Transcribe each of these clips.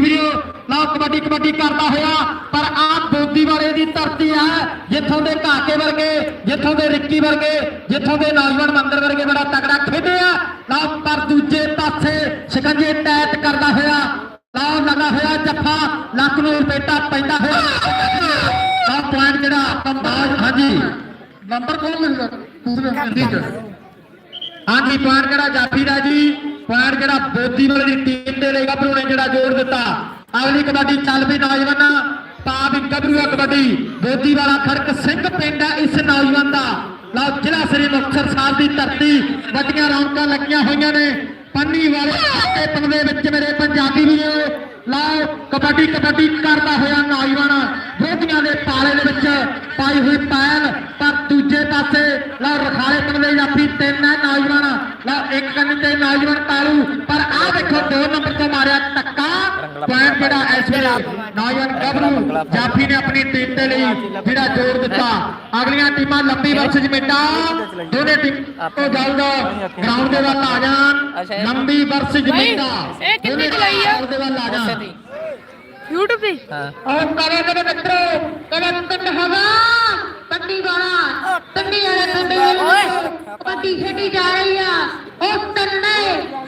ਪੰਜਾਬੀ ਵੀਰੋ ਲਓ ਕਬੱਡੀ ਕਬੱਡੀ ਕਰਦਾ ਹੋਇਆ ਪਰ ਆਹ ਬੋਦੀ ਵਾਲੇ ਦੀ ਧਰਤੀ ਹੈ ਜਿੱਥੋਂ ਦੇ ਕਾਕੇ ਵਰਗੇ ਜਿੱਥੋਂ ਦੇ ਰਿੱਕੀ ਵਰਗੇ ਜਿੱਥੋਂ ਦੇ ਨੌਜਵਾਨ ਮੰਦਰ ਵਰਗੇ ਬੜਾ ਤਕੜਾ ਖੇਡੇ ਆ। ਲਓ ਪਰ ਦੂਜੇ ਪਾਸੇ ਸ਼ਿਕੰਜੇ ਟੈਟ ਕਰਦਾ ਹੋਇਆ ਲਓ ਲਗਾ ਹੋਇਆ ਜੱਫਾ ਲੱਖ ਨੂੰ ਰੁਪਏਟਾ ਪੈਂਦਾ ਹੋਇਆ। ਲਓ ਪੁਆਇੰਟ ਜਿਹੜਾ ਕੰਬਾਜ ਹਾਂਜੀ। ਨੰਬਰ ਕੋਲ ਮਿਲਦਾ ਦੂਸਰੇ ਹਾਂਜੀ। ਪੁਆਇੰਟ ਜਿਹੜਾ ਜਾਫੀ ਦਾ ਜੀ। ਪੁਆਇੰਟ ਜਿਹੜਾ ਬੋਦੀ ਦੀ ਟੀਮ ਦੇ ਲਈ ਗੱਭਰੂ ਨੇ ਜਿਹੜਾ ਜੋੜ ਦਿੱਤਾ। ਅਗਲੀ ਕਬੱਡੀ ਚੱਲ ਪਈ ਨੌਜਵਾਨਾਂ। ਪਾ ਵੀ ਗੱਭਰੂ ਕਬੱਡੀ। ਬੋਦੀ ਖੜਕ ਸਿੰਘ ਪਿੰਡ ਹੈ ਇਸ ਨੌਜਵਾਨ ਦਾ। ਲਓ, ਜ਼ਿਲ੍ਹਾ ਸ੍ਰੀ ਮੁਕਤਸਰ ਸਾਹਿਬ ਦੀ ਧਰਤੀ। ਵੱਡੀਆਂ ਰੌਣਕਾਂ ਲੱਗੀਆਂ ਹੋਈਆਂ ਨੇ। ਪੰਨੀ ਵਾਲੇ ਪਿੰਡ ਦੇ ਵਿੱਚ ਮੇਰੇ ਪੰਜਾਬੀ ਵੀਰੋ, ਲਓ, ਕਬੱਡੀ ਕਬੱਡੀ ਕਰਦਾ ਹੋਇਆ ਨੌਜਵਾਨ। ਬੋਦੀਆਂ ਦੇ ਪਾਲੇ ਦੇ ਵਿੱਚ ਪਾਈ ਹੋਈ ਪੈਲ। ਪਰ ਦੂਜੇ ਪਾਸੇ ਲਓ ਰਖਾਲੇ ਪਿੰਡ ਦੇ ਜਾਫੀ ਤਿੰਨ ਹੈ ਨੌਜਵਾਨ। ਲਓ ਇੱਕ ਕੰਨ ਤੇ ਨੌਜਵਾਨ ਤਾਲੂ ਪਰ ਆਹ ਦੇਖੋ ਦੋ ਨੰਬਰ ਤੋਂ ਮਾਰਿਆ ਟੱਕਾ ਪੁਆਇੰਟ ਜਿਹੜਾ ਇਸ ਵੇਲੇ ਨੌਜਵਾਨ ਗੱਭਰੂ ਜਾਫੀ ਨੇ ਆਪਣੀ ਟੀਮ ਦੇ ਲਈ ਜਿਹੜਾ ਜੋੜ ਦਿੱਤਾ। ਅਗਲੀਆਂ ਟੀਮਾਂ ਲੰਬੀ ਵਰਸਜ ਮਿੰਟਾ ਦੋਨੇ ਟੀਮ ਤੋਂ ਜਾਊਗਾ ਗਰਾਊਂਡ ਦੇ ਵੱਲ ਆ ਜਾਣ। ਲੰਬੀ ਵਰਸਜ ਬਈ, ਮਿੰਟਾ ਇਹ ਕਿੰਨੀ ਚਲਾਈ ਆ? ਦੇ ਵੱਲ ਆ ਜਾਣ। YouTube ਤੇ ਔਰ ਕਰੇ ਕਰੇ ਮਿੱਤਰੋ ਪਿੰਡ ਹਵਾ। ਪੰਡੀ ਵਾਲਾ ਪੰਡੀ ਵਾਲੇ ਪਿੰਡ ਵਾਲੇ ਪੱਟੀ ਖੇਡੀ ਜਾ ਰਹੀ ਆ। ਉਹ ਤੰਨੇ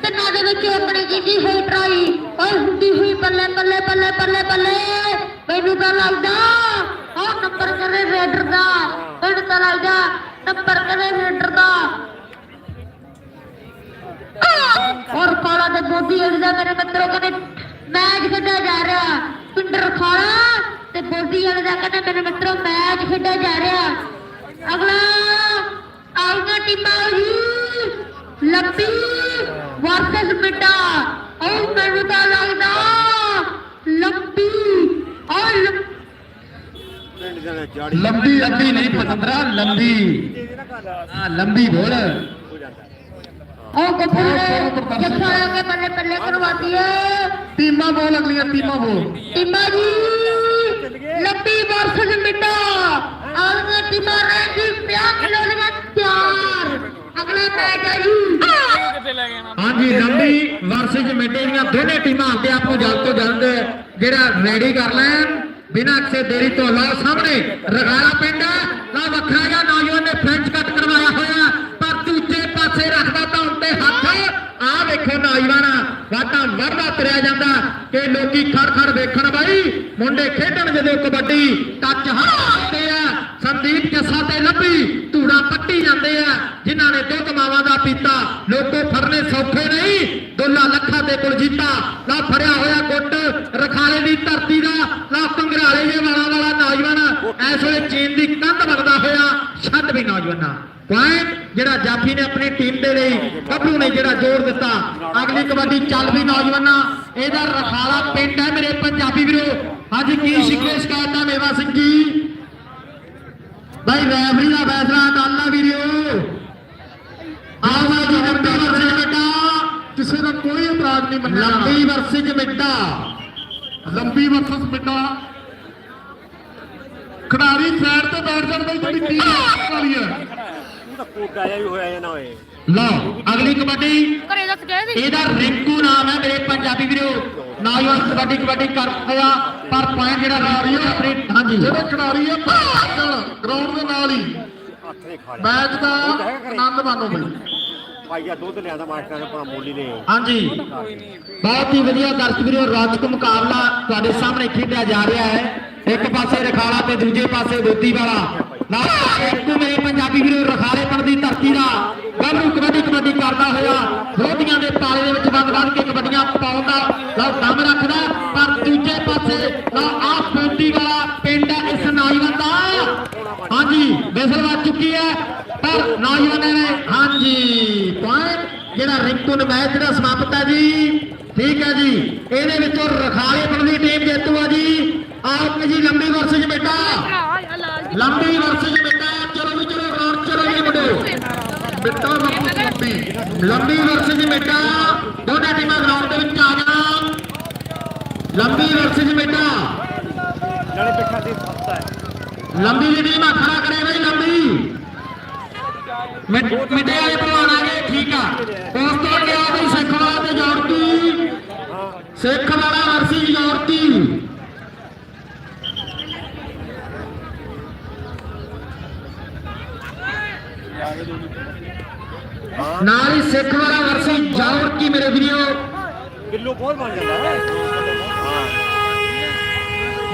ਤੰਨਾ ਦੇ ਵਿੱਚ ਆਪਣੇ ਕੀਤੀ ਹੋਈ ਟਰਾਈ। ਓਏ ਹੁੰਦੀ ਹੋਈ ਬੱਲੇ ਬੱਲੇ ਬੱਲੇ ਬੱਲੇ ਬੱਲੇ। ਮੈਨੂੰ ਤਾਂ ਲੱਗਦਾ ਉਹ ਨੰਬਰ ਕਰੇ ਰੇਡਰ ਦਾ। ਮੈਨੂੰ ਤਾਂ ਲੱਗਦਾ ਨੰਬਰ ਕਰੇ ਰੇਡਰ ਦਾ। ਔਰ ਪਾਲਾ ਦੇ ਬੋਦੀ ਦਾ ਮੇਰੇ ਮਿੱਤਰੋ ਕਹਿੰਦੇ ਮੈਚ ਖੇਡਿਆ ਜਾ ਰਿਹਾ। ਪਿੰਡਰ ਖਾਲਾ ਤੇ ਬੋਦੀ ਵਾਲੇ ਦਾ ਕਹਿੰਦੇ ਮੇਰੇ ਮਿੱਤਰੋ, ਮੈਚ ਖੇਡਿਆ ਜਾ ਰਿਹਾ। ਅਗਲਾ ਆਉਗਾ ਟੀਮਾਂ ਹੀ ਲੰਬੀ ਵਰਸਸ ਮਿੱਟਾ ਉਹ ਮੈਨੂੰ ਤਾਂ ਲੱਗਦਾ ਲੰਬੀ ਔਰ ਲੰਬੀ ਲੰਬੀ ਲੰਬੀ ਨਹੀਂ ਪਤੰਦਰਾ ਲੰਬੀ ਹਾਂ ਲੰਬੀ ਬੋਲ ਉਹ ਗੱਭਰੂ ਨੇ ਜੱਫਾ ਲਾ ਕੇ ਬੱਲੇ ਬੱਲੇ ਕਰਵਾਤੀ ਹੈ ਟੀਮਾਂ ਬੋਲ ਅਗਲੀਆਂ ਟੀਮਾਂ ਬੋਲ ਟੀਮਾਂ ਜੀ ਲੰਬੀ ਵਰਸਸ ਮਿੱਟਾ ਆਲੀਆਂ ਟੀਮਾਂ ਰਹਿ ਗਈ 50 ਕਿਲੋ ਹਾਂਜੀ, ਲੰਬੀ ਵਰਸਸ ਮਿੱਟੇ ਦੀਆਂ ਦੋਨੇ ਟੀਮਾਂ ਆਪਦੇ ਆਪ ਨੂੰ ਜਲਦ ਤੋਂ ਜਲਦ ਜਿਹੜਾ ਰੈਡੀ ਕਰ ਲੈਣ। ਬਿਨਾਂ ਕਿਸੇ ਦੇਰੀ ਤੋਂ ਲਾ ਸਾਹਮਣੇ ਰਗਾਲਾ ਪਿੰਡ ਲਾ ਵੱਖਰਾ ਜਿਹਾ ਨੌਜਵਾਨ ਨੇ ਫ੍ਰੈਂਚ ਕੱਟ ਕਰਵਾਇਆ ਹੋਇਆ। ਪਰ ਦੂਜੇ ਪਾਸੇ ਰੱਖਦਾ ਤਾਂ ਉੱਤੇ ਹੱਥ। ਆਹ ਵੇਖੋ ਨੌਜਵਾਨ ਵਾਟਾਂ ਵੜਦਾ ਤੁਰਿਆ ਜਾਂਦਾ ਕਿ ਲੋਕੀ ਖੜ ਖੜ ਵੇਖਣ ਬਾਈ। ਮੁੰਡੇ ਖੇਡਣ ਜਦੋਂ ਕਬੱਡੀ ਟੱਚ ਹੱਥਦੇ ਆ ਜੱਸਾ ਤੇ ਲੱਭੀ। ਧੂੜਾ ਪੱਟੀ ਜਾਂਦੇ ਆ, ਜਿਨ੍ਹਾਂ ਨੇ ਦੁੱਧ ਮਾਵਾਂ ਦਾ ਪੀਤਾ। ਲੋਕੋ ਫੜਨੇ ਸੌਖੇ ਨਹੀਂ। ਦੋਲਾ ਲੱਖਾਂ ਦੇ ਕੋਲ ਲਾ ਫੜਿਆ ਹੋਇਆ ਗੁੱਟ, ਰਖਾਲੇ ਦੀ ਧਰਤੀ ਦਾ। ਲਾ ਕੰਗਰਾਲੇ ਜੇ ਵਾਲਾ ਵਾਲਾ ਨੌਜਵਾਨ। ਐਸ ਵੇਲੇ ਚੀਨ ਦੀ ਕੰਧ ਵਗਦਾ ਹੋਇਆ। ਛੱਡ ਵੀ ਨੌਜਵਾਨਾਂ। ਪੁਆਇੰਟ, ਜਿਹੜਾ ਜਾਫੀ ਨੇ ਆਪਣੀ ਟੀਮ ਦੇ ਲਈ ਗੱਭਰੂ ਨੇ ਜਿਹੜਾ ਜ਼ੋਰ ਦਿੱਤਾ। ਅਗਲੀ ਕਬੱਡੀ ਚੱਲ ਵੀ ਨੌਜਵਾਨਾਂ। ਇਹਦਾ ਰਖਾਲਾ ਪਿੰਡ ਹੈ ਮੇਰੇ ਪੰਜਾਬੀ ਵੀਰੋ। ਅੱਜ ਕੀ ਸ਼ਿਕਵੇ ਸ਼ਿਕਾਇਤਾਂ ਮੇਵਾ ਸਿੰਘ ਜੀ? ਭਾਈ ਰੈਫਰੀ ਦਾ ਫੈਸਲਾ ਟਾਲਣਾ ਵੀਰੋ। ਆਵਾ ਜੀ ਲੰਬੀ ਵਰਸੀ ਮਿੱਟਾ ਕਿਸੇ ਦਾ ਕੋਈ ਇਤਰਾਜ਼ ਨਹੀਂ ਮੰਨਿਆ। ਲੰਬੀ ਵਰਸੀ ਮਿੱਟਾ ਲੰਬੀ ਵਰਸਸ ਮਿੱਟਾ ਖਿਡਾਰੀ ਸਾਈਡ ਤੇ ਬੈਠ ਜਾਣ ਬਈ ਜਿਹੜੀ ਟੀਮ ਵਾਲੀ ਹੈ? ਕੋਡਾ ਜਿਹਾ ਵੀ ਹੋਇਆ ਜਾਂ ਨਾ ਹੋਏ ਲਓ ਅਗਲੀ ਕਬੱਡੀ। ਘਰੇ ਦੱਸ ਗਏ ਸੀ। ਇਹਦਾ ਰਿੰਕੂ ਨਾਮ ਹੈ ਮੇਰੇ ਪੰਜਾਬੀ ਵੀਰੋ। ਨੌਜਵਾਨ ਕਬੱਡੀ ਕਬੱਡੀ ਕਰ ਹੋਇਆ ਪਰ ਪੁਆਇੰਟ ਜਿਹੜਾ ਰਾਰੀ ਆਪਣੀ ਹਾਂਜੀ। ਜਿਹੜੇ ਖਿਡਾਰੀ ਆ ਗਰਾਊਂਡ ਦੇ ਨਾਲ ਹੀ ਨੇ ਮੈਚ ਦਾ ਆਨੰਦ ਮਾਣੋ ਬਈ। ਪਾਈਆ ਦੁੱਧ ਲਿਆਂਦਾ ਮਾਸਟਰਾਂ ਨੇ ਆਪਣਾ ਮੋਲੀ ਨੇ ਹਾਂਜੀ। ਬਹੁਤ ਹੀ ਵਧੀਆ ਦਰਸ਼ਕ ਵੀਰੋ ਰਾਜਕ ਮੁਕਾਬਲਾ ਤੁਹਾਡੇ ਸਾਹਮਣੇ ਖੇਡਿਆ ਜਾ ਰਿਹਾ ਹੈ। ਇੱਕ ਪਾਸੇ ਰਖਾਲਾ ਤੇ ਦੂਜੇ ਪਾਸੇ ਦੋਤੀ ਵਾਲਾ। ਨਾਲ ਇੱਕੋ ਮੇਰੇ ਪੰਜਾਬੀ ਵੀਰੋ ਰਖਾਲੇ ਪਿੰਡ ਦੀ ਧਰਤੀ ਦਾ ਗੱਭਰੂ ਕਬੱਡੀ ਕਬੱਡੀ ਕਰਦਾ ਹੋਇਆ ਦੋਤੀਆਂ ਦੇ ਪਾਲੇ ਦੇ ਵਿੱਚ ਬੰਦ ਬੰਦ ਕੇ ਕਬੱਡੀਆਂ ਪਾਉਣ ਦਾ ਲਓ ਦਮ ਪਰ ਨੌਜਵਾਨਾਂ ਨੇ ਹਾਂਜੀ ਪੁਆਇੰਟ ਜਿਹੜਾ ਰਿੰਕੂ ਨੇ ਮੈਚ ਜਿਹੜਾ ਸਮਾਪਤ ਹੈ ਜੀ। ਠੀਕ ਹੈ ਜੀ। ਇਹਦੇ ਵਿੱਚੋਂ ਰਖਾਲੇ ਪਿੰਡ ਦੀ ਟੀਮ ਜੇਤੂ ਆ ਜੀ। ਆਪ ਜੀ ਲੰਬੀ ਵਰਸਜ ਬੇਟਾ ਆ ਲਾਲ ਦੀ ਲੰਬੀ ਵਰਸਜ ਬੇਟਾ ਚਲੋ ਵੀ ਚਲੋ ਰੌਣ ਚਲੋ ਜੀ ਮੁੰਡੇ। ਮਿੱਟਾ ਵਰਸਸ ਲੰਬੀ ਲੰਬੀ ਵਰਸਜ ਬੇਟਾ ਦੋਨਾਂ ਟੀਮਾਂ ਗਰਾਊਂਡ ਦੇ ਵਿੱਚ ਆ ਜਾਣ ਲੰਬੀ ਵਰਸਜ ਬੇਟਾ ਨਾਲੇ ਪਿੱਠਾ ਤੇ ਫਸਦਾ ਹੈ। ਲੰਬੀ ਦੀ ਟੀਮ ਆ ਖੜਾ ਕਰੇ ਬਈ ਲੰਬੀ। ਮਿੱਟੇ ਵਾਲੇ ਭਲਵਾਨ ਆ ਗਏ ਠੀਕ ਆ ਉਸ ਤੋਂ ਗਿਆ ਬਈ ਸਿੱਖਵਾ ਤੇ ਜੋੜਤੀ ਸਿੱਖ ਵਾਲਾ ਵਰਸੀ ਯੂਰਪੀ ਨਾਲ ਹੀ ਸਿੱਖ ਵਾਲਾ ਵਰਸੀ ਯੂਰਪੀ ਮੇਰੇ ਵੀਰੋ ਕਿਲੋ ਬਹੁਤ ਬਣ ਜਾਂਦਾ ਹੈ ਹਾਂ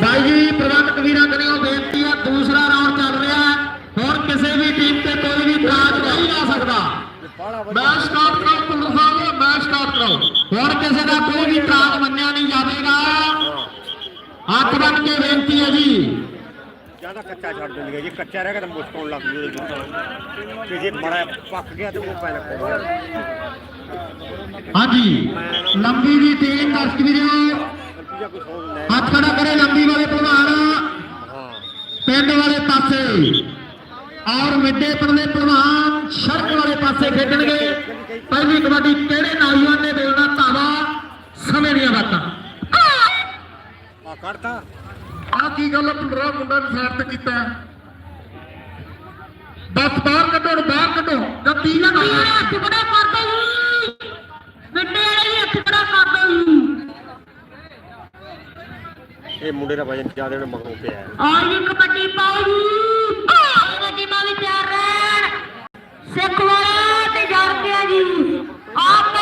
ਬਾਈ ਜੀ ਪ੍ਰਬੰਧਕ ਵੀਰਾਂ ਕਰਿਓ ਬੇਨਤੀ ਆ ਦੂਸਰਾ ਰਾਉਂਡ ਚੱਲ ਰਿਹਾ ਹੈ। ਹੁਣ ਕਿਸੇ ਵੀ ਟੀਮ ਤੇ ਕੋਈ ਵੀ ਇਤਰਾਜ਼ ਨਹੀਂ ਆ ਸਕਦਾ। ਮੈਚ ਸਟਾਰਟ ਕਰੋ ਪੁੱਲਰ ਸਾਹਿਬ ਮੈਚ ਸਟਾਰਟ ਕਰੋ। ਹੁਣ ਕਿਸੇ ਦਾ ਕੋਈ ਵੀ ਇਤਰਾਜ਼ ਮੰਨਿਆ ਨਹੀਂ ਜਾਵੇਗਾ। ਹੱਥ ਬੰਨ ਕੇ ਬੇਨਤੀ ਹੈ ਜੀ। ਜ਼ਿਆਦਾ ਕੱਚਾ ਛੱਡ ਦਿੰਦੀ ਜੇ ਕੱਚਾ ਰਹਿ ਗਿਆ ਤਾਂ ਮੁਸ਼ਕ ਆਉਣ ਲੱਗ ਜੂ ਤੇ ਜੇ ਬੜਾ ਪੱਕ ਗਿਆ ਤੇ ਉਹ ਪੈ ਲੱਗਦਾ ਹਾਂਜੀ ਲੰਬੀ ਦੀ ਟੀਮ ਦਰਸ਼ਕ ਵੀਰੋ। ਹੱਥ ਖੜਾ ਕਰੇ ਲੰਬੀ ਵਾਲੇ ਹਾਂ। ਪਿੰਡ ਵਾਲੇ ਪਾਸੇ। ਔਰ ਮਿੱਡੇ ਪਰਲੇ ਭਲਵਾਨ ਸੜਕ ਵਾਲੇ ਪਾਸੇ ਖੇਡਣਗੇ। ਪਹਿਲੀ ਕਬੱਡੀ ਕਿਹੜੇ ਨੌਜਵਾਨ ਨੇ ਬੋਲਣਾ ਧਾਵਾ? ਸਮੇਂ ਦੀਆਂ ਬਾਤਾਂ। ਆ ਕੱਢਤਾ ਆ ਕੀ ਗੱਲ ਪੁੰਡਰਾ ਮੁੰਡਾ ਨੇ ਸਾਈਡ ਤੇ ਕੀਤਾ। ਬਸ ਬਾਹਰ ਕੱਢੋ ਬਾਹਰ ਕੱਢੋ। ਗੱਤੀ ਨਾ ਵੀਰ ਹੱਥ ਬੜਾ ਕਰਦਾ ਜੀ ਮਿੱਟੇ ਵਾਲੇ ਵੀ ਹੱਥ ਬੜਾ ਕਰਦਾ ਜੀ ਇਹ ਮੁੰਡੇ ਦਾ ਵਜਨ ਜ਼ਿਆਦਾ ਨੇ ਮਗਰੋਂ ਪਿਆ। ਹੈ। ਔਰ ਜੀ ਕਬੱਡੀ ਪਾਓ ਜੀ। ਕਬੱਡੀ ਮਾ ਵੀ ਤਿਆਰ ਰਹਿਣ ਸਿੱਖ ਵਾਲਾ ਤੇ ਜਾਣ ਗਿਆ ਜੀ। ਆਪ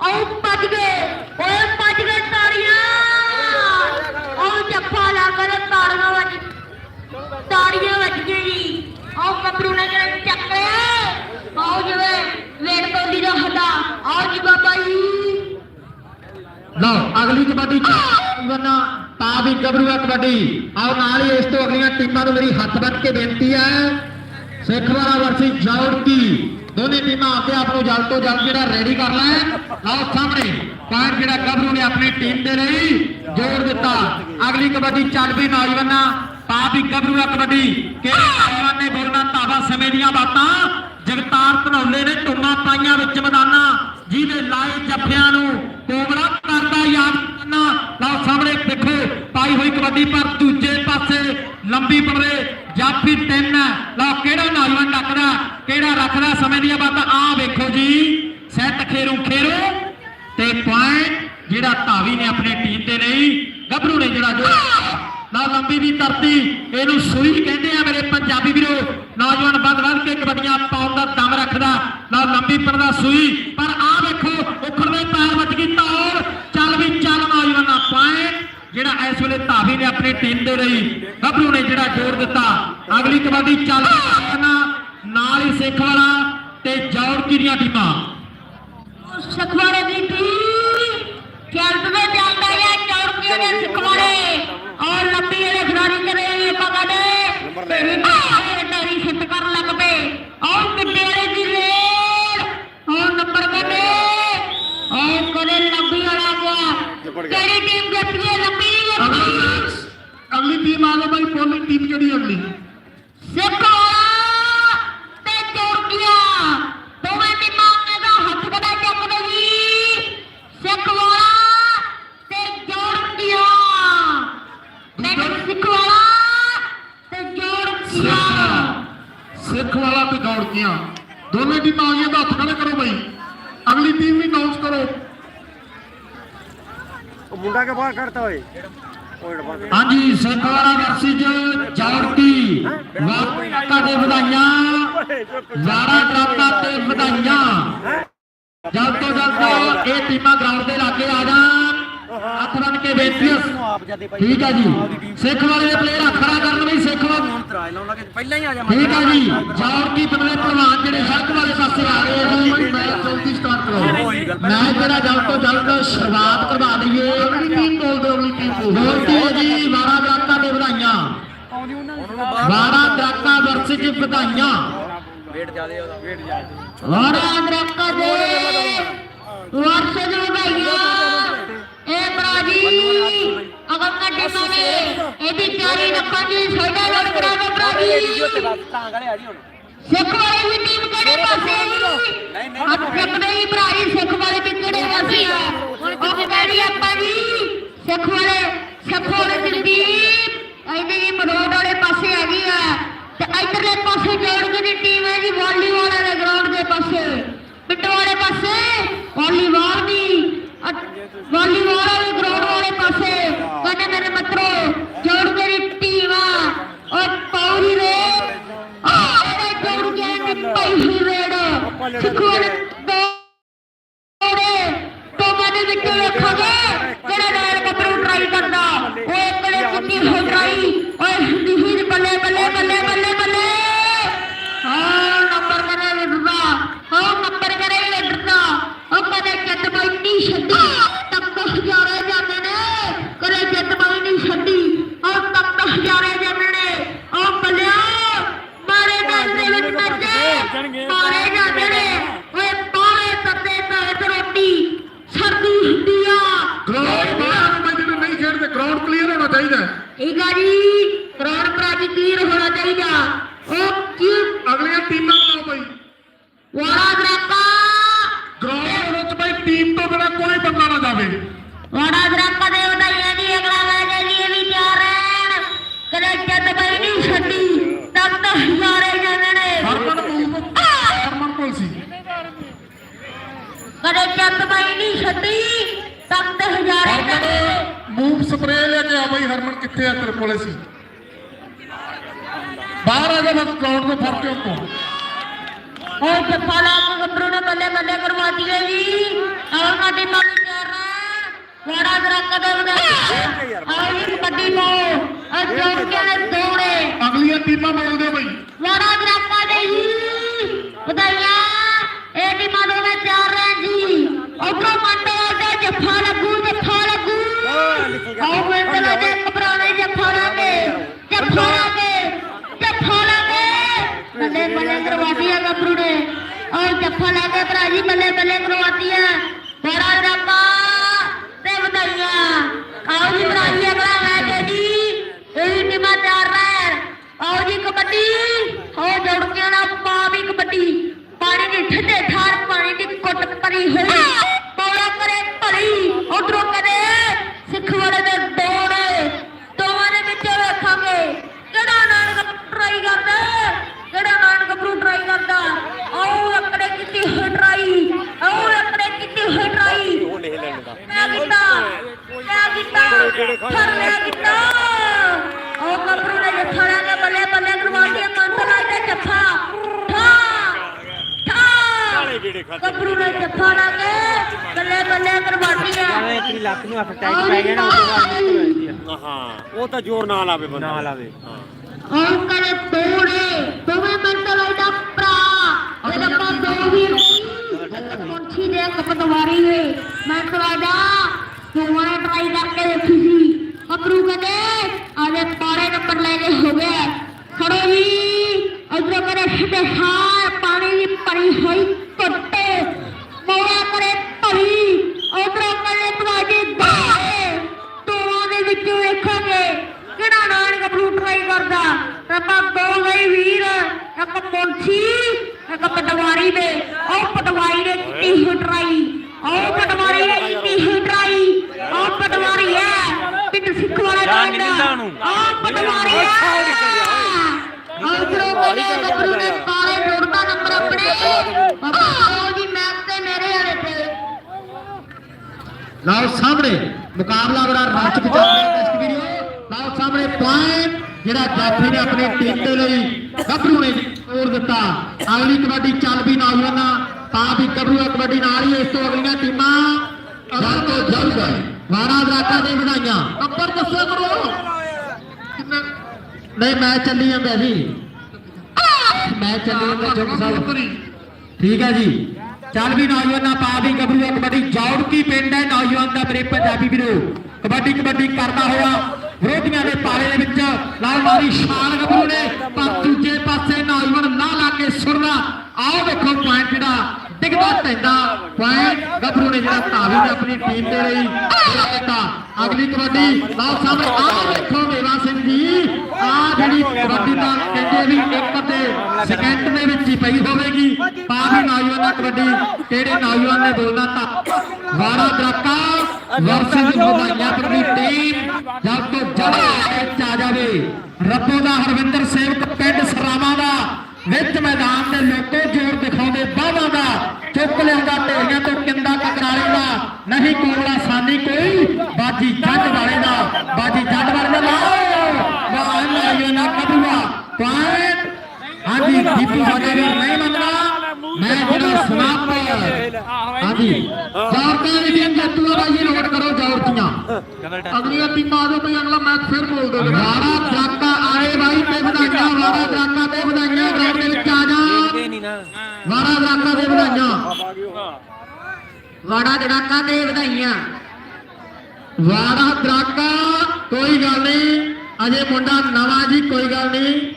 ਟਰਾਈ ਭੱਜ ਗਏ, ਓਏ ਭੱਜ ਗਏ ਤਾੜੀਆਂ। ਆਓ ਜੱਫਾ ਲਾ ਕੇ ਤਾੜੀਆਂ ਵੱਜ ਤਾੜੀਆਂ ਵੱਜ ਗਈਆਂ ਜੀ। ਆਓ ਨੇ ਚੱਕ ਲਿਆ। ਆਓ ਜਿਵੇਂ ਵੇੜ ਤੋਲੀ ਦਾ ਹੱਦਾ। ਆਓ ਜੀ ਬਾਬਾ ਜੀ। ਲਓ, ਅਗਲੀ ਕਬੱਡੀ ਵਨਾ ਤਾਂ ਵੀ ਗੱਭਰੂ ਕਬੱਡੀ। ਆਓ ਨਾਲ ਹੀ ਇਸ ਤੋਂ ਅਗਲੀਆਂ ਟੀਮਾਂ ਨੂੰ ਮੇਰੀ ਹੱਥ ਬੰਨ ਕੇ ਬੇਨਤੀ ਹੈ। ਸਿੱਖਵਾਰਾ ਵਰਸੀ ਜੌੜਕੀ। ਦੋਨੇ ਟੀਮਾਂ ਆਪਦੇ ਆਪ ਨੂੰ ਜਲਦ ਤੋਂ ਜਲਦ ਜਿਹੜਾ ਰੈਡੀ ਕਰ ਲੈਣ ਲਓ ਸਾਹਮਣੇ ਪੁਆਇੰਟ ਜਿਹੜਾ ਗੱਭਰੂ ਨੇ ਆਪਣੀ ਟੀਮ ਦੇ ਲਈ ਜੋੜ ਦਿੱਤਾ। ਅਗਲੀ ਕਬੱਡੀ ਚੱਲ ਪਈ ਨੌਜਵਾਨਾਂ। ਤਾਂ ਵੀ ਗੱਭਰੂ ਹੈ ਕਬੱਡੀ। ਕਿਹੜੇ ਨੌਜਵਾਨ ਨੇ ਬੋਲਣਾ? ਧਾਵਾ ਸਮੇਂ ਦੀਆਂ ਬਾਤਾਂ। ਜਗਤਾਰ ਧਨੌਲੇ ਨੇ ਟੁੰਮਾਂ ਪਾਈਆਂ ਵਿੱਚ ਮੈਦਾਨਾਂ। ਜਿਹਦੇ ਲਾਏ ਜੱਫਿਆਂ ਨੂੰ ਕੋਬਲਾ ਕਰਦਾ ਯਾਦ ਕਰਨਾ। ਲਓ ਸਾਹਮਣੇ ਦੇਖੋ, ਪਾਈ ਹੋਈ ਕਬੱਡੀ ਪਰ ਦੂਜੇ ਪਾਸੇ ਲੰਬੀ ਪੜਦੇ ਜਾਫੀ ਤਿੰਨ? ਲਓ, ਕਿਹੜਾ ਨੌਜਵਾਨ ਟੱਕਦਾ ਕਿਹੜਾ ਰੱਖਦਾ ਸਮੇਂ ਦੀਆਂ ਬਾਤਾਂ? ਆ ਵੇਖੋ ਜੀ, ਸੈੱਟ ਖੇਰੂ ਖੇਰੂ ਤੇ ਪੁਆਇੰਟ ਜਿਹੜਾ ਧਾਵੀ ਨੇ ਆਪਣੀ ਟੀਮ ਦੇ ਲਈ ਗੱਭਰੂ ਨੇ ਜਿਹੜਾ ਜੋ ਨਾ ਲੰਬੀ ਦੀ ਧਰਤੀ, ਇਹਨੂੰ ਸੂਈ ਕਹਿੰਦੇ ਆ ਮੇਰੇ ਪੰਜਾਬੀ ਵੀਰੋ। ਨੌਜਵਾਨ ਵੱਧ ਵੱਧ ਕੇ ਕਬੱਡੀਆਂ ਪਾਉਣ ਦਾ ਦਮ ਰੱਖਦਾ ਨਾ ਲੰਬੀ ਪਰਦਾ ਸੂਈ। ਪਰ ਆ ਵੇਖੋ ਉਖੜਦੇ ਪੈਰ ਵੱਜ ਗਈ ਤੌਰ ਚੱਲ ਵੀ ਚੱਲ ਨੌਜਵਾਨਾਂ ਪੁਆਇੰਟ ਜਿਹੜਾ ਇਸ ਵੇਲੇ ਧਾਵੀ ਨੇ ਆਪਣੀ ਟੀਮ ਦੇ ਲਈ ਗੱਭਰੂ ਨੇ ਜਿਹੜਾ ਜੋੜ ਦਿੱਤਾ। ਅਗਲੀ ਕਬੱਡੀ ਚੱਲ ਨਾਲ ਹੀ ਸਿੱਖ ਵਾਲਾ ਤੇ ਜੌੜਕੀ ਦੀਆਂ ਟੀਮਾਂ? ਸਖਵਾੜੇ ਦੀ ਟੀਮ ਚੱਲਦੇ ਜਾਂਦਾ ਹੈ ਚੌੜਕੇ ਦੇ ਸਖਵਾੜੇ ਔਰ ਲੰਬੀ ਵਾਲੇ ਖਿਡਾਰੀ ਕਰੇ ਪਕੜੇ ਤੇਰੀ ਬਾਹਰ ਤੇਰੀ ਸਿੱਟ ਕਰਨ ਲੱਗ ਪਏ। ਔਰ ਮਿੱਟੇ ਵਾਲੇ ਦੀ ਰੇਡ ਔਰ ਨੰਬਰ ਕਦੇ ਔਰ ਕਦੇ ਲੰਬੀ ਵਾਲਾ ਗਿਆ ਕਿਹੜੀ ਟੀਮ ਜਿੱਤੀ ਹੈ ਲੰਬੀ ਅਗਲੀ ਅਗਲੀ ਟੀਮ ਆ ਗਈ ਬਾਈ ਪੋਲਿੰਗ ਟੀਮ ਕਿਹੜੀ ਅਗਲੀ? ਸਿੱਖਵਾੜਾ ਤੇ ਚੌੜਕੀਆਂ ਦੋਵੇਂ ਟੀਮਾਂ ਨੇ ਦਾ ਹੱਥ ਕਦਾ ਚੱਕਦੇ ਜੀ। ਸਿੱਖਵਾੜਾ ਤੇ ਚੌੜਕੀਆਂ ਪਿੰਡ ਸਿੱਖਵਾੜਾ ਤੇ ਚੌੜਕੀਆਂ ਸਿੱਖ ਵਾਲਾ ਤੇ ਦੌੜਕੀਆਂ ਦੋਨੇ ਟੀਮਾਂ ਆ ਗਈਆਂ ਹੱਥ ਖੜੇ ਕਰੋ ਬਾਈ। ਅਗਲੀ ਟੀਮ ਵੀ ਅਨਾਉਂਸ ਕਰੋ। ਮੁੰਡਾ ਕੇ ਬਾਹਰ ਕੱਢਤਾ ਓਏ? ਹਾਂਜੀ ਸਿੱਖਵਾਰਾ ਵਰਸੀ ਜੌੜਕੀ ਵਾਕਾ ਦੇ ਵਧਾਈਆਂ ਵਾਰਾ ਡਰਾਤਾ ਤੇ ਵਧਾਈਆਂ। ਜਲਦ ਤੋਂ ਜਲਦ ਇਹ ਟੀਮਾਂ ਗਰਾਊਂਡ ਦੇ ਲਾਗੇ ਆ ਜਾਣ। ਹੱਥ ਬੰਨ ਕੇ ਬੇਨਤੀ ਠੀਕ ਹੈ ਜੀ। ਸਿੱਖ ਵਾਲੇ ਦੇ ਪਲੇਅਰ ਖੜਾ ਕਰਨ ਲਈ ਸਿੱਖ ਵਾਲੇ ਪਹਿਲਾਂ ਹੀ ਆ ਜਾ ਠੀਕ ਹੈ ਜੀ ਜੌਰ ਕੀ ਬਨਵੇ ਪਹਿਲਵਾਨ ਜਿਹੜੇ ਸੜਕ ਵਾਲੇ ਪਾਸੇ ਆ ਰਹੇ ਨੇ ਮੈਚ ਜਲਦੀ ਸਟਾਰਟ ਕਰੋ ਮੈਚ ਜਿਹੜਾ ਜਲਦ ਤੋਂ ਜਲਦ ਸ਼ੁਰੂਆਤ ਕਰਵਾ ਦਈਏ। ਅਗਲੀ ਟੀਮ ਬੋਲ ਦਿਓ ਅਗਲੀ ਟੀਮ ਬੋਲਦੀ ਹੈ ਜੀ ਵਾਰਾ ਦਰਾਕਾ ਦੇ ਵਧਾਈਆਂ ਵਾਰਾ ਦਰਾਕਾ ਵਰਸ ਜੀ ਵਧਾਈਆਂ। ਵੇਟ ਜਿਆਦੇ ਉਹਦਾ। ਵੇਟ ਜਿਆਦੇ ਵਾਰਾ ਦਰਕਾ ਦੇ ਵਰਸ਼ ਜੋ ਗਈਆ ਬਰਾਜੀ ਅਗਰ ਕੱਟੇ ਮਾਨੇ ਇਹਦੀ ਤਿਆਰੀ ਰੱਖਾਂਗੇ ਸਾਡਾ ਲੜ ਕਰਾਵੇ ਬਰਾਜੀ ਤਾਂ ਗਲੇ ਆ ਜੀ ਹੁਣ। ਸਿੱਖ ਵਾਲੀ ਵੀ ਟੀਮ ਕਿਹੜੇ ਪਾਸੇ ਹੈ ਜੀ ਹੱਥ ਚੱਕਦੇ ਹੀ ਭਰਾਈ ਸਿੱਖ ਵਾਲੀ ਵੀ ਕਿਹੜੇ ਪਾਸੇ ਹੁਣ ਕਿੱਥੇ ਬੈਠੀ ਆਪਾਂ ਜੀ ਸਿੱਖ ਵਾਲੇ ਸਿੱਖ ਵਾਲੇ ਦੀ ਟੀਮ ਇਹਦੀ ਜੀ ਮਰੋੜ ਵਾਲੇ ਪਾਸੇ ਆ ਗਈ ਆ। ਤੇ ਇਧਰਲੇ ਪਾਸੇ ਜੋੜ ਕੇ ਦੀ ਟੀਮ ਹੈ ਜੀ ਵਾਲੀਬਾਲ ਵਾਲੇ ਗਰਾਊਂਡ ਦੇ ਪਾਸੇ। ਪਿੰਡ ਵਾਲੇ ਪਾਸੇ ਵਾਲੀਬਾਲ ਦੀ ਵਾਲੀਬਾਲ ਵਾਲੇ ਗਰਾਊਂਡ ਵਾਲੇ ਪਾਸੇ ਕਹਿੰਦੇ ਮੇਰੇ ਮਿੱਤਰੋ ਜੋੜ ਕੇ ਦੀ ਟੀਮ ਆ ਔਰ ਪੌੜੀ ਰੇ ਆਹ ਜੋੜ ਕੇ ਦੀ ਪਈ ਰੇਡ ਸਿੱਖੋਂ ਤੋੜੇ ਤੋਮਾਂ ਦੇ ਵਿੱਚ ਵੇਖਾਂਗੇ ਕਿਹੜਾ ਨਾਲ ਕਪਰੂ ਟਰਾਈ ਕਰਦਾ ਓਏ ਕਿਹੜੇ ਕਿੰਨੀ ਹੋ ਟਰਾਈ ਓਏ ਨਿਹੀਰ ਬੱਲੇ ਬੱਲੇ ਬੱਲੇ ਬੱਲੇ ਬੱਲੇ ਹਾਂ ਨੰਬਰ ਕਰੇ ਲਿਖਦਾ ਹਾਂ ਨੰਬਰ ਕਰੇ ਲਿਖਦਾ ਉਹ ਕਦੇ ਜੱਟ ਬਾਈ ਨਹੀਂ ਛੱਡੀ ਤੱਕ ਹਜ਼ਾਰੇ ਜਾਂਦੇ ਨੇ ਕਦੇ ਜੱਟ ਬਾਈ ਨਹੀਂ ਛੱਡੀ ਉਹ ਤੱਕ ਹਜ਼ਾਰੇ ਜਾਂਦੇ ਨੇ ਉਹ ਬੱਲਿਆ ਮਾਰੇ ਦਿਲ ਦੇ ਵਿੱਚ ਨੱਚੇ ਮਾਰੇ ਜਾਂਦੇ ਨੇ ਓਏ ਪਾਏ ਤੱਤੇ ਤੇ ਰੋਟੀ ਸਰਦੀ ਹੁੰਦੀ ਆ ਗਰਾਊਂਡ ਬਾਹਰ ਨੂੰ ਬੰਦੇ ਨੂੰ ਨਹੀਂ ਖੇਡਦੇ ਗਰਾਊਂਡ ਕਲੀਅਰ ਹੋਣਾ ਚਾਹੀਦਾ ਹੈ। ਠੀਕ ਆ ਜੀ ਕਰੋੜ ਪ੍ਰਾਜੀ ਕਲੀਅਰ ਹੋਣਾ ਚਾਹੀਦਾ ਉਹ ਕੀ ਅਗਲੀਆਂ ਟੀਮਾਂ ਬਣਾਓ ਬਈ ਵਾੜਾ ਦਰਾਪਾ ਗਰਾਊਂਡ ਵਿੱਚ ਬਈ ਟੀਮ ਤੋਂ ਬਿਨਾ ਕੋਈ ਬੰਦਾ ਨਾ ਜਾਵੇ ਵਾੜਾ ਦਰਾਪਾ ਦੇ ਵਧਾਈਆਂ ਦੀ ਅਗਲਾ ਮੈਚ ਲਈ ਵੀ ਤਿਆਰ ਰਹਿਣ ਕਦੇ ਜੱਟ ਬਈ ਨਹੀਂ ਛੱਡੀ ਤੱਕ ਤਾਂ ਹਜ਼ਾਰੇ ਜਾਂਦੇ ਨੇ ਹਰਮਨ ਮੂਵ ਹਰਮਨ ਕੋਲ ਸੀ ਕਦੇ ਜੱਟ ਬਈ ਨਹੀਂ ਛੱਡੀ ਮੂਵ ਸਪਰੇ ਲੈ ਕੇ ਆ ਬਈ ਹਰਮਨ ਕਿੱਥੇ ਆ ਤੇਰੇ ਕੋਲੇ ਸੀ ਬਾਹਰ ਆ ਜਾ ਬਸ ਗਰਾਊਂਡ ਤੋਂ ਫੜ ਕੇ ਉੱਤੋਂ और जफा लाख गबरू ने बल्ले बल्ले करवा दिए जी और माटी माटी कर रहा बड़ा जरा कदम दे और एक कबड्डी को और जोड़ के ने दौड़े ਅਗਲੀਆਂ ਟੀਮਾਂ ਬੋਲਦੇ ਬਈ बड़ा जरा का दे जी बधाइयां ए टीमां दोने चार रहे जी उधरों मंडल दे जफा लगू जफा लगू और जफा लागे प्राजी बल्ले बल्ले करवाती है बड़ा रब्बा ते बताइया आओ जी प्राजी अगला मैच है जी यही टीमा तैयार है आओ जी कबड्डी हो जोड़ के ना पावी कबड्डी पानी की ठंडे धार पानी की कोट परी हो पौड़ा करे परी और ਨਾ ਪਾ ਵੀ ਕਬੱਡੀ ਪਾਣੀ ਦੇ ਠੰਡੇ ਠਾਰ ਪਾਣੀ ਦੀ ਕੁੱਟ ਭਰੀ ਹੋਈ ਪੌੜਾ ਕਰੇ ਭਰੀ ਉਧਰੋਂ ਕਦੇ ਸਿੱਖ ਵਾਲੇ ਦੇ ਦੌੜ ਦੋਵਾਂ ਦੇ ਵਿੱਚ ਵੇਖਾਂਗੇ ਕਿਹੜਾ ਨਾਨਕ ਟਰਾਈ ਕਰਦਾ ਕਿਹੜਾ ਨਾਨਕ ਬਰੂ ਟਰਾਈ ਕਰਦਾ ਆਓ ਆਪਣੇ ਕੀਤੀ ਹੋਈ ਟਰਾਈ ਆਓ ਆਪਣੇ ਕੀਤੀ ਹੋਈ ਟਰਾਈ ਉਹ ਲਿਖ ਲੈਣ ਦਾ ਮੈਂ ਕੀਤਾ ਮੈਂ ਕੀਤਾ ਫਰ ਮੈਂ ਕੀਤਾ ਉਹ ਕਬਰੂ ਨੇ ਜੱਫਾ ਲਾ ਕੇ ਬੱਲੇ ਬੱਲੇ ਕਰਵਾ ਦਿਆ ਮੰਤ ਲਾ ਕੇ ਜੱਫਾ ਠਾ ਠਾ ਕਾਲੇ ਜਿਹੜੇ ਖਾਤੇ ਕਬਰੂ ਨੇ ਜੱਫਾ ਲਾ ਕੇ ਬੱਲੇ ਬੱਲੇ ਕਰਵਾ ਐਵੇਂ ਲੱਖ ਨੂੰ ਅਟੈਕ ਪੈ ਗਿਆ ਨਾ ਉਹਦੇ ਬਾਅਦ ਨਿਕਲ ਆਈ ਆ। ਹਾਂ ਉਹ ਤਾਂ ਜ਼ੋਰ ਨਾ ਲਾਵੇ ਬੰਦਾ। ਨਾ ਲਾਵੇ ਹਾਂ। ਔਰ ਕਰੇ ਤੋੜੇ ਦੋਵੇਂ ਮਿੰਟ ਲਾਈਦਾ ਭਰਾ। ਇਹ ਆਪਾਂ ਦੋ ਵੀ ਮੁੰਛੀ ਦੇ ਇੱਕ ਪਟਵਾਰੀ ਹੈ ਮੈਂ ਕਰਾਦਾ ਦੋਵਾਂ ਟਰਾਈ ਕਰਕੇ ਦੇਖੀ ਸੀ। ਅਬਰੂ ਕਦੇ ਆਦੇ ਪਾਰੇ ਨੰਬਰ ਲੈ ਕੇ ਹੋ ਗਏ ਖੜੋ ਵੀ ਅਜਰ ਕਰੇ ਸਿੱਧੇ ਸਾਰ ਪਾਣੀ ਦੀ ਭਰੀ ਹੋਈ ਰੱਬਾ ਦੋ ਗਈ ਵੀਰ ਇੱਕ ਮੁੰਸ਼ੀ ਇੱਕ ਪਟਵਾਰੀ ਦੇ। ਉਹ ਪਟਵਾਰੀ ਨੇ ਕੀਤੀ ਹੋਈ ਟਰਾਈ। ਉਹ ਪਟਵਾਰੀ ਨੇ ਕੀਤੀ ਹੋਈ ਟਰਾਈ। ਉਹ ਪਟਵਾਰੀ ਹੈ ਪਿੰਡ ਸਿੱਖ ਵਾਲਾ ਉਹਨੂੰ। ਉਹ ਪਟਵਾਰੀ ਹੈ। ਉਧਰੋਂ ਕਦੇ ਗੱਭਰੂ ਨੇ ਕਾਲੇ ਜੋੜਦਾ ਨੰਬਰ ਆਪਣੇ। ਬਾਬਾ ਜੀ ਮੈਚ ਤੇ ਮੇਰੇ ਵਾਲੇ ਤੇ। ਲਓ ਸਾਹਮਣੇ ਮੁਕਾਬਲਾ ਬੜਾ ਰੌਚਕ ਚੱਲ ਰਿਹਾ ਟੈਸਟ ਵੀਡੀਓ। ਲਓ ਸਾਹਮਣੇ ਪੁਆਇੰਟ ਜਿਹੜਾ ਜਾਫੀ ਨੇ ਆਪਣੀ ਟੀਮ ਦੇ ਲਈ ਗੱਭਰੂ ਨੇ ਸਕੋਰ ਦਿੱਤਾ। ਅਗਲੀ ਕਬੱਡੀ ਚੱਲ ਵੀ ਨੌਜਵਾਨਾਂ ਤਾਂ ਵੀ ਗੱਭਰੂ ਕਬੱਡੀ ਨਾਲ ਹੀ। ਇਸ ਤੋਂ ਅਗਲੀਆਂ ਟੀਮਾਂ ਜਲਦ ਤੋਂ ਜਲਦ ਵਾਰਾ ਦਰਾਕਾ ਦੇ ਵਧਾਈਆਂ ਨੰਬਰ ਦੱਸਿਆ ਕਰੋ। ਕਿੰਨਾ? ਨਹੀਂ ਮੈਂ ਚੱਲੀ ਜਾਂਦਾ ਜੀ। ਮੈਂ ਚੱਲੀ ਜਾਂਦਾ ਚੁੱਪ ਸਾਹਿਬ। ਠੀਕ ਹੈ ਜੀ। ਚੱਲ ਵੀ ਨੌਜਵਾਨਾਂ ਪਾ ਵੀ ਗੱਭਰੂ ਕਬੱਡੀ। ਜੌੜ ਕੀ ਪਿੰਡ ਹੈ ਨੌਜਵਾਨ ਦਾ ਮੇਰੇ ਪੰਜਾਬੀ ਵੀਰੋ। ਕਬੱਡੀ ਕਬੱਡੀ ਕਰਦਾ ਹੋਇਆ। ਵਿਰੋਧੀਆਂ ਦੇ ਪਾਲੇ ਦੇ ਵਿੱਚ ਲਾਲ ਮਾਰੀ ਸ਼ਾਨ ਗੱਭਰੂ ਨੇ। ਪਰ ਦੂਜੇ ਪਾਸੇ ਨੌਜਵਾਨ ਨਾ ਲਾ ਕੇ ਸੁਰਨਾ। ਆਓ ਦੇਖੋ ਪੁਆਇੰਟ ਜਿਹੜਾ ਡਿੱਗਦਾ ਪੈਂਦਾ ਪੁਆਇੰਟ ਗੱਭਰੂ ਨੇ ਜਿਹੜਾ ਧਾਵੀ ਨੇ ਆਪਣੀ ਟੀਮ ਦੇ ਲਈ ਪੂਰਾ ਕੀਤਾ। ਅਗਲੀ ਕਬੱਡੀ ਲਾਲ ਸਾਹਮਣੇ ਆਓ ਦੇਖੋ ਮੇਵਾ ਸਿੰਘ ਜੀ। ਆ ਜਿਹੜੀ ਕਬੱਡੀ ਦਾ ਕਹਿੰਦੇ ਵੀ ਇੱਕ ਤੇ ਸਕਿੰਟ ਦੇ ਵਿੱਚ ਹੀ ਪਈ ਹੋਵੇਗੀ। ਪਾ ਵੀ ਨੌਜਵਾਨਾਂ ਕਬੱਡੀ, ਕਿਹੜੇ ਨੌਜਵਾਨ ਨੇ ਬੋਲਣਾ ਤਾਂ ਵਾੜਾ ਦਰਾਕਾ ਵਰਸਸ ਵਧਾਈਆਂ ਪਰਵੀ ਟੀਮ ਜਦ ਤੋਂ ਜਲਦ ਵਿੱਚ ਆ ਜਾਵੇ। ਰੱਬੋ ਦਾ ਹਰਵਿੰਦਰ ਸੇਵਕ ਪਿੰਡ ਸਰਾਵਾਂ ਦਾ ਵਿੱਚ ਮੈਦਾਨ ਦੇ ਲੋਕੋ ਜੋਰ ਚੁੱਕ ਲਿਆਉਂਦਾ ਢੇਰੀਆਂ ਤੋਂ ਕਿੰਦਾ ਕਕਰਾਲੇ ਦਾ? ਨਹੀਂ ਕੋਲਾ ਸਾਨੀ ਕੋਈ? ਬਾਜੀ ਜੱਜ ਵਾਲੇ ਦਾ। ਬਾਜੀ ਜੱਜ ਵਾਲੇ ਦਾ ਵਾਹ ਲਾਇਓ ਨਾ ਕਬੂਆ ਪੁਆਇੰਟ ਹਾਂਜੀ, ਦੀਪੂ ਸਾਡੇ ਵੀਰ ਨਹੀਂ ਮੰਨਣਾ ਮੈਂ ਜਿਹੜਾ ਸਮਾਪਤ ਹਾਂਜੀ। ਜਾਰਤਾਂ ਦੀ ਟੀਮ ਜੱਟੂਆ ਬਾਈ ਨੋਟ ਕਰੋ ਜਾਰਤੀਆਂ। ਅਗਲੀਆਂ ਟੀਮਾਂ ਆ ਜਾਓ ਭਈ ਅਗਲਾ ਮੈਚ ਫਿਰ ਬੋਲ ਦੇ ਵਾੜਾ ਦਰਾਕਾ ਆਏ ਬਾਈ, ਤੇ ਵਧਾਈਆਂ ਵਾੜਾ ਦਰਾਕਾ ਤੇ ਵਧਾਈਆਂ। ਗਰਾਊਂਡ ਦੇ ਵਿੱਚ ਆ ਜਾ। ਵਾੜਾ ਦਰਾਕਾ ਤੇ ਵਧਾਈਆਂ। ਵਾੜਾ ਦਰਾਕਾ ਤੇ ਵਧਾਈਆਂ। ਵਾੜਾ ਦਰਾਕਾ ਕੋਈ ਗੱਲ ਨਹੀਂ। ਅਜੇ ਮੁੰਡਾ ਨਵਾਂ ਜੀ ਕੋਈ ਗੱਲ ਨਹੀਂ।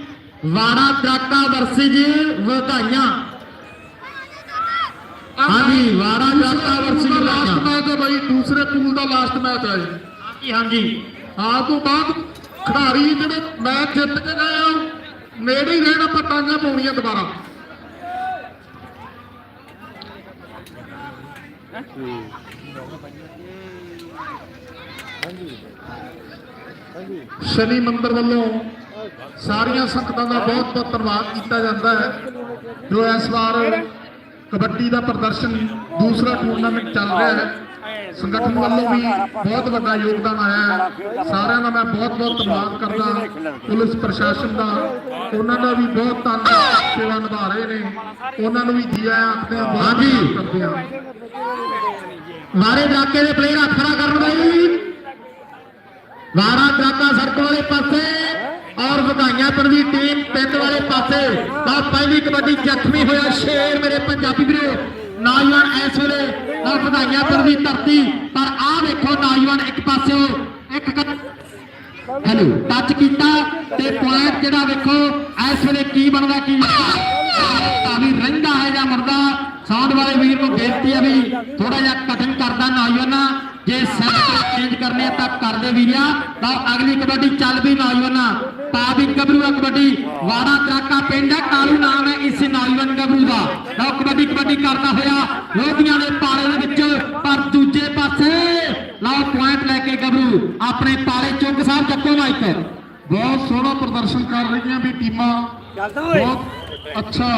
ਵਾੜਾ ਦਰਾਕਾ ਵਰਸੀ ਜੀ ਵਧਾਈਆਂ। ਹਾਂਜੀ ਵਾੜਾ ਦਰਾਕਾ ਵਰਸੀ ਵਧਾਈਆਂ। ਮੈਚ ਹੈ ਬਾਈ ਦੂਸਰੇ ਪੂਲ ਦਾ ਲਾਸਟ ਮੈਚ ਹੈ ਹਾਂਜੀ ਹਾਂਜੀ। ਆ ਤੋਂ ਬਾਅਦ ਖਿਡਾਰੀ ਜਿਹੜੇ ਮੈਚ ਜਿੱਤ ਕੇ ਗਏ ਆ ਨੇੜੇ ਹੀ ਰਹਿਣਾ ਪਟਾਂਗਾ ਪਾਉਣੀਆਂ ਦੁਬਾਰਾ। ਸ਼ਨੀ ਮੰਦਰ ਵੱਲੋਂ ਸਾਰੀਆਂ ਸੰਗਤਾਂ ਦਾ ਬਹੁਤ ਬਹੁਤ ਧੰਨਵਾਦ ਕੀਤਾ ਜਾਂਦਾ ਹੈ, ਜੋ ਇਸ ਵਾਰ ਕਬੱਡੀ ਦਾ ਪ੍ਰਦਰਸ਼ਨ ਦੂਸਰਾ ਟੂਰਨਾਮੈਂਟ ਚੱਲ ਰਿਹਾ ਹੈ। ਸੰਗਠਨ ਵੱਲੋਂ ਵੀ ਬਹੁਤ ਵੱਡਾ ਯੋਗਦਾਨ ਆਇਆ ਸਾਰਿਆਂ ਦਾ ਮੈਂ ਬਹੁਤ ਬਹੁਤ ਧੰਨਵਾਦ ਕਰਦਾ। ਪੁਲਿਸ ਪ੍ਰਸ਼ਾਸਨ ਦਾ ਉਹਨਾਂ ਦਾ ਵੀ ਬਹੁਤ ਧੰਨਵਾਦ ਸੇਵਾ ਨਿਭਾ ਰਹੇ ਨੇ। ਉਹਨਾਂ ਨੂੰ ਵੀ ਜੀ ਆਇਆਂ ਆਖਦੇ ਕਰਦੇ ਹਾਂ। ਵਾਰੇ ਦਰਾਕੇ ਦੇ ਪਲੇਅਰ ਖੜਾ ਕਰਨ ਬਾਈ ਵਾਰਾ ਦਰਾਕਾ ਸੜਕ ਵਾਲੇ ਪਾਸੇ ਔਰ ਵਧਾਈਆਂ ਪਰ ਵੀ ਟੀਮ ਪਿੰਡ ਵਾਲੇ ਪਾਸੇ। ਤਾਂ ਪਹਿਲੀ ਕਬੱਡੀ ਜ਼ਖਮੀ ਹੋਇਆ ਸ਼ੇਰ ਮੇਰੇ ਪੰਜਾਬੀ ਵੀਰੋ। ਨੌਜਵਾਨ ਇਸ ਵੇਲੇ ਤਾਂ ਵਧਾਈਆਂ ਪਰ ਧਰਤੀ, ਪਰ ਆਹ ਵੇਖੋ ਨੌਜਵਾਨ ਇੱਕ ਪਾਸੇ ਇੱਕ ਹੈਲੋ ਟੱਚ ਕੀਤਾ ਤੇ ਪੁਆਇੰਟ ਜਿਹੜਾ ਵੇਖੋ, ਇਸ ਵੇਲੇ ਕੀ ਬਣਦਾ, ਕੀ ਤਾਂ ਵੀ ਰਹਿੰਦਾ ਹੈ ਜਾਂ ਮਰਦਾ ਸਾਧ ਵਾਲੇ ਵੀਰ ਨੂੰ ਬੇਨਤੀ ਹੈ ਵੀ ਥੋੜਾ ਜਿਹਾ ਕਟਿੰਗ ਕਰਦਾ ਨੌਜਵਾਨਾਂ। ਜੇ ਸੈਟ ਚੇਂਜ ਕਰਨੇ ਆ ਤਾਂ ਕਰਦੇ ਵੀਰਿਆ। ਤਾਂ ਅਗਲੀ ਕਬੱਡੀ ਚੱਲ ਵੀ ਨੌਜਵਾਨਾਂ। ਪਾ ਵੀ ਗੱਭਰੂ ਆ ਕਬੱਡੀ। ਵਾੜਾ ਤਰਾਕਾ ਪਿੰਡ ਹੈ ਕਾਲੂ ਨਾਮ ਹੈ ਇਸ ਨੌਜਵਾਨ ਗੱਭਰੂ ਦਾ? ਲਓ ਕਬੱਡੀ ਕਬੱਡੀ ਕਰਦਾ ਹੋਇਆ ਲੋਧੀਆਂ ਦੇ ਪਾਲੇ ਦੇ ਵਿੱਚ ਪਰ ਦੂਜੇ ਪਾਸੇ ਲਓ ਪੁਆਇੰਟ ਲੈ ਕੇ ਗੱਭਰੂ। ਆਪਣੇ ਪਾਲੇ ਚੁੰਗ ਸਾਹਿਬ ਚੱਕੋ ਮਾਈਕ ਬਹੁਤ ਸੋਹਣਾ ਪ੍ਰਦਰਸ਼ਨ ਕਰ ਰਹੀਆਂ ਵੀ ਟੀਮਾਂ। ਬਹੁਤ ਅੱਛਾ।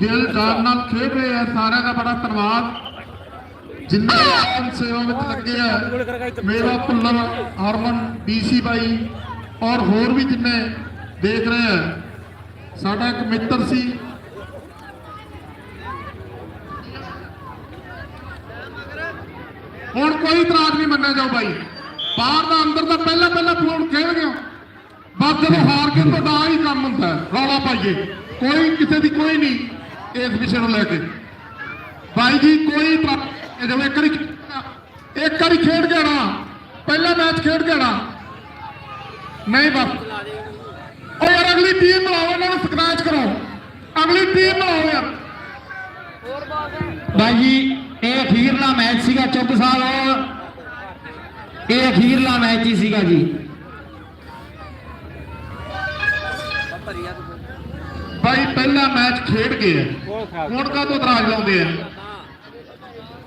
ਦਿਲ ਜਾਨ ਨਾਲ ਖੇਡ ਰਹੇ ਆ ਸਾਰਿਆਂ ਦਾ ਬੜਾ ਧੰਨਵਾਦ। ਜਿੰਨੇ ਆਪਨ ਸੇਵਾ ਵਿੱਚ ਲੱਗੇ ਆ ਮੇਰਾ ਭੁੱਲਰ ਹਰਮਨ ਡੀਸੀ ਬਾਈ ਔਰ ਹੋਰ ਵੀ ਜਿੰਨੇ ਦੇਖ ਰਹੇ ਆ ਸਾਡਾ ਇੱਕ ਮਿੱਤਰ ਸੀ। ਹੁਣ ਕੋਈ ਇਤਰਾਜ਼ ਨਹੀਂ ਮੰਨਿਆ ਜਾਓ ਬਾਈ। ਬਾਹਰ ਦਾ ਅੰਦਰ ਦਾ ਪਹਿਲਾਂ ਪਹਿਲਾਂ ਫੋਨ ਖੇਡ ਗਿਆ। ਬਸ ਜਦੋਂ ਹਾਰ ਕੇ ਤੁਹਾਡਾ ਆਹ ਹੀ ਕੰਮ ਹੁੰਦਾ ਰੌਲਾ ਪਾਈਏ। ਕੋਈ ਕਿਸੇ ਦੀ ਕੋਈ ਨਹੀਂ ਇਸ ਵਿਸ਼ੇ ਨੂੰ ਲੈ ਕੇ। ਬਾਈ ਜੀ ਕੋਈ ਨਹੀਂ, ਜਦੋਂ ਇੱਕ ਵਾਰੀ ਇੱਕ ਵਾਰੀ ਖੇਡ ਨਾ ਪਹਿਲਾ ਮੈਚ ਖੇਡ ਨਾ ਨਹੀਂ ਬਸ। ਓ ਯਾਰ ਅਗਲੀ ਟੀਮ ਬਣਾਓ ਉਹਨਾਂ ਨੂੰ ਸਕ੍ਰੈਚ ਕਰੋ। ਅਗਲੀ ਟੀਮ ਬਣਾਓ ਯਾਰ। ਬਾਈ ਜੀ ਇਹ ਅਖੀਰਲਾ ਮੈਚ ਸੀਗਾ ਚੁੱਪ ਸਾਹਿਬ ਇਹ ਅਖੀਰਲਾ ਮੈਚ ਹੀ ਸੀਗਾ ਜੀ। ਬਾਈ ਪਹਿਲਾ ਮੈਚ ਖੇਡ ਗਏ ਹੁਣ ਕਾ ਤੋਂ ਇਤਰਾਜ਼ ਲਾਉਂਦੇ ਆ?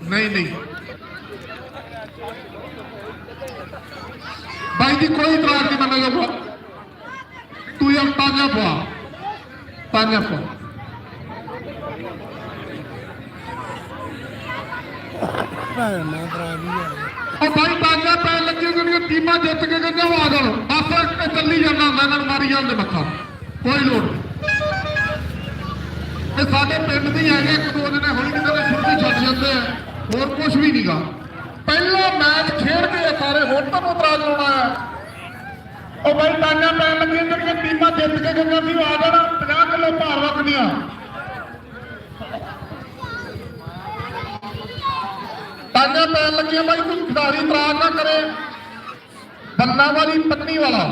ਨਹੀਂ ਨਹੀਂ। ਬਾਈ ਜੀ, ਕੋਈ ਇਤਰਾਜ਼ ਨਹੀਂ ਮੰਨਿਆ ਜਾਊਗਾ। ਤੂੰ ਯਾਰ ਤਾਂਗਾ ਪਵਾ। ਤਾਂਗਾ ਪਵਾ। ਉਹ ਬਾਈ ਤਾਜ਼ਾ ਪੈਣ ਲੱਗੇ ਜਿਹੜੀਆਂ ਟੀਮਾਂ ਜਿੱਤ ਕੇ ਕਹਿੰਦੇ ਉਹ ਆ ਜਾਣ ਬਸ ਚੱਲੀ ਜਾਂਦਾ ਹੁੰਦਾ ਇਹਨਾਂ ਨੂੰ ਮਾਰੀ ਜਾਂਦੇ ਮੱਥਾ। ਕੋਈ ਲੋੜ ਇਹ ਸਾਡੇ ਪਿੰਡ ਦੀ ਹੈਗੇ, ਇੱਕ ਦੋ ਜਣੇ ਹੋਈ ਕਿਤੇ ਨੇ ਛੁੱਟੀ ਛੱਡ ਜਾਂਦੇ ਆ। ਹੋਰ ਕੁਝ ਵੀ ਨਹੀਂਗਾ ਪਹਿਲਾ ਮੈਚ ਖੇਡ ਕੇ ਸਾਰੇ, ਹੁਣ ਤੁਹਾਨੂੰ ਇਤਰਾਜ਼ ਲਾਉਣਾ ਹੈ। ਉਹ ਬਈ ਟਾਂਗਾ ਪੈਣ ਲੱਗੀਆਂ, ਜਿਹੜੀਆਂ ਟੀਮਾਂ ਜਿੱਤ ਕੇ ਗਈਆਂ ਸੀ, ਉਹ ਆ ਜਾਣਾ 50 ਕਿਲੋ ਭਾਰ ਰੱਖਦੀਆਂ ਟਾਂਗਾ ਪੈਣ ਲੱਗੀਆਂ, ਬਾਈ ਕੋਈ ਖਿਡਾਰੀ ਤਰਾਜ ਨਾ ਕਰੇ। ਬੰਨਾ ਵਾਲੀ ਪਤਨੀ ਵਾਲਾ।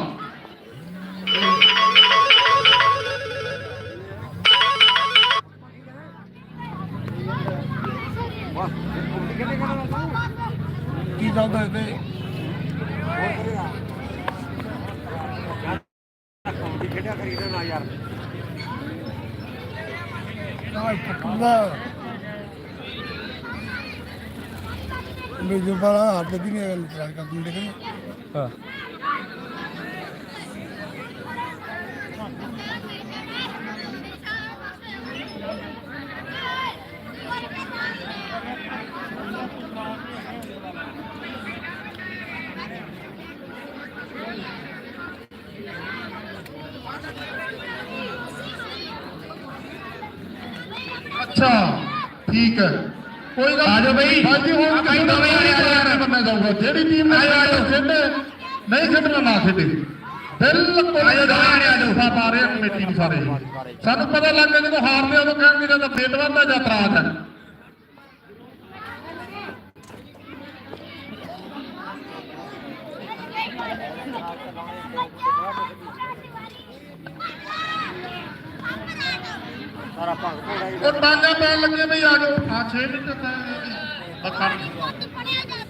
ਕੀ ਚਾਹੁੰਦਾ ਇੱਥੇ ਕੌਂਟੀ ਖੇਡਿਆ ਕਰੀਦਾ ਨਾ ਯਾਰ ਆਹ ਕੱਪੜਾ ਮੇਰੇ ਬੜਾ ਹੱਥ ਦੀ ਨਹੀਂ ਗੱਲ ਕਰ ਕਰ ਹਾਂ। ਅੱਛਾ ਠੀਕ ਹੈ। ਕੋਈ ਗੱਲ ਆ ਜਾਓ ਬਈ। ਬਾਜੀ ਹੁਣ ਬਾਈ। ਦੋਵੇਂ ਆ ਜਾਓ ਯਾਰ। ਬੰਨਾ ਜਾਊਗਾ। ਜਿਹੜੀ ਟੀਮ ਨੇ ਖੇਡੇ ਨਹੀਂ ਖੇਡਣਾ ਨਾ ਖੇਡੇ। ਬਿਲਕੁਲ ਆ ਜਾਓ ਦੋਵੇਂ ਆ ਜਾਓ। ਸਾਥ ਆ ਰਹੇ ਕਮੇਟੀ ਨੂੰ ਸਾਰੇ। ਸਾਨੂੰ ਪਤਾ ਲੱਗ ਗਿਆ ਜਦੋਂ ਹਾਰਦੇ ਉਦੋਂ ਕਹਿਣਗੇ ਜਦੋਂ ਫੇਟ ਵੱਧਦਾ ਜਾਂ ਤਰਾਜ ਹੈ। ਸਾਰਾ ਭੰਗ ਭੋੜਾ ਹੀ ਉਹ ਟਾਂਗਾ ਪੈਣ ਲੱਗੇ ਬਈ ਆ ਜਾਓ ਆ 6 ਮਿੰਟ ਤਾਂ ਬਸ ਕਰ